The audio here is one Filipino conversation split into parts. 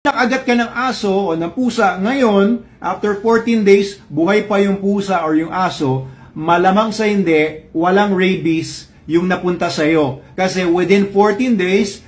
nakagat ka ng aso o ng pusa ngayon, after 14 days, buhay pa yung pusa or yung aso, malamang sa hindi, walang rabies yung napunta sa'yo. Kasi within 14 days,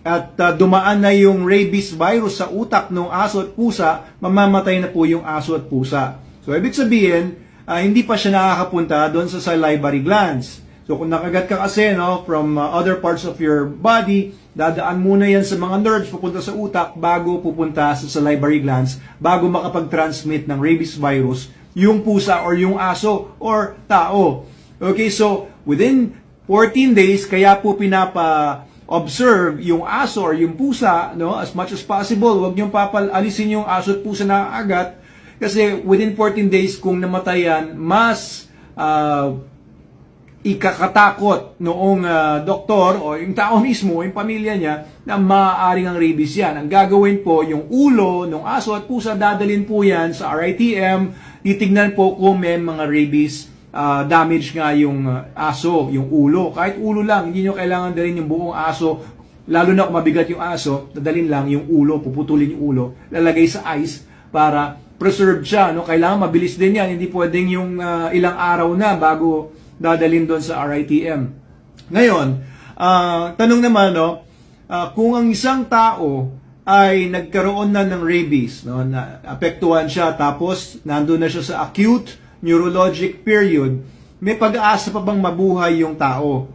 at uh, dumaan na yung rabies virus sa utak ng aso at pusa, mamamatay na po yung aso at pusa. So, ibig sabihin, ah, hindi pa siya nakakapunta doon sa salivary glands. So, kung nakagat ka kasi no, from uh, other parts of your body, dadaan muna yan sa mga nerves pupunta sa utak bago pupunta sa salivary glands, bago makapag-transmit ng rabies virus yung pusa or yung aso or tao. Okay, so within 14 days, kaya po pinapa observe yung aso or yung pusa, no, as much as possible. Huwag niyong papalisin yung aso at pusa na agat kasi within 14 days kung namatayan, mas ah, ikakatakot noong ah, doktor o yung tao mismo, yung pamilya niya, na maaaring ang rabies yan. Ang gagawin po, yung ulo ng aso at pusa, dadalhin po yan sa RITM, titignan po kung may mga rabies ah, damage nga yung ah, aso, yung ulo. Kahit ulo lang, hindi nyo kailangan dalhin yung buong aso, lalo na kung mabigat yung aso, dadalhin lang yung ulo, puputulin yung ulo, lalagay sa ice para preserved siya. No? Kailangan mabilis din yan, hindi pwedeng yung ah, ilang araw na bago dadalhin doon sa RITM. Ngayon, ah, tanong naman, no, ah, kung ang isang tao ay nagkaroon na ng rabies, no, na apektuhan siya, tapos nandun na siya sa acute neurologic period, may pag-aasa pa bang mabuhay yung tao?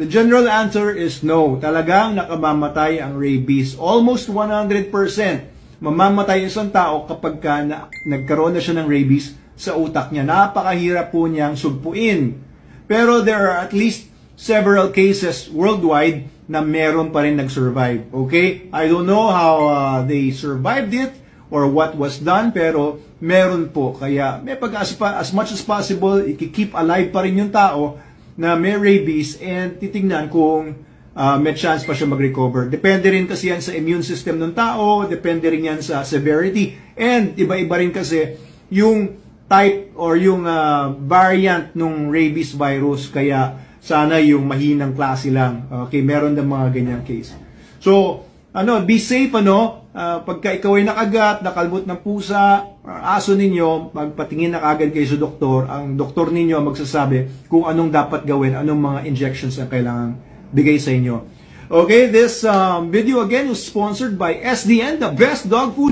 The general answer is no. Talagang nakamamatay ang rabies. Almost 100% mamamatay isang tao kapag ka na, nagkaroon na siya ng rabies sa utak niya. Napakahirap po niyang sugpuin. Pero there are at least several cases worldwide na meron pa rin nag-survive. Okay? I don't know how uh, they survived it or what was done, pero meron po. Kaya may pag-asa pa, as much as possible, i-keep alive pa rin yung tao na may rabies and titingnan kung uh, may chance pa siya mag-recover. Depende rin kasi yan sa immune system ng tao, depende rin yan sa severity, and iba-iba rin kasi yung type or yung uh, variant ng rabies virus, kaya sana yung mahinang klase lang. Okay, meron ng mga ganyang case. So, ano, be safe ano, Ah, pagka ikaw ay nakagat, nakalmot ng pusa, aso ninyo, magpatingin na kagad kayo sa doktor, ang doktor ninyo magsasabi kung anong dapat gawin, anong mga injections ang kailangan bigay sa inyo. Okay, this um, video again was sponsored by SDN, the best dog food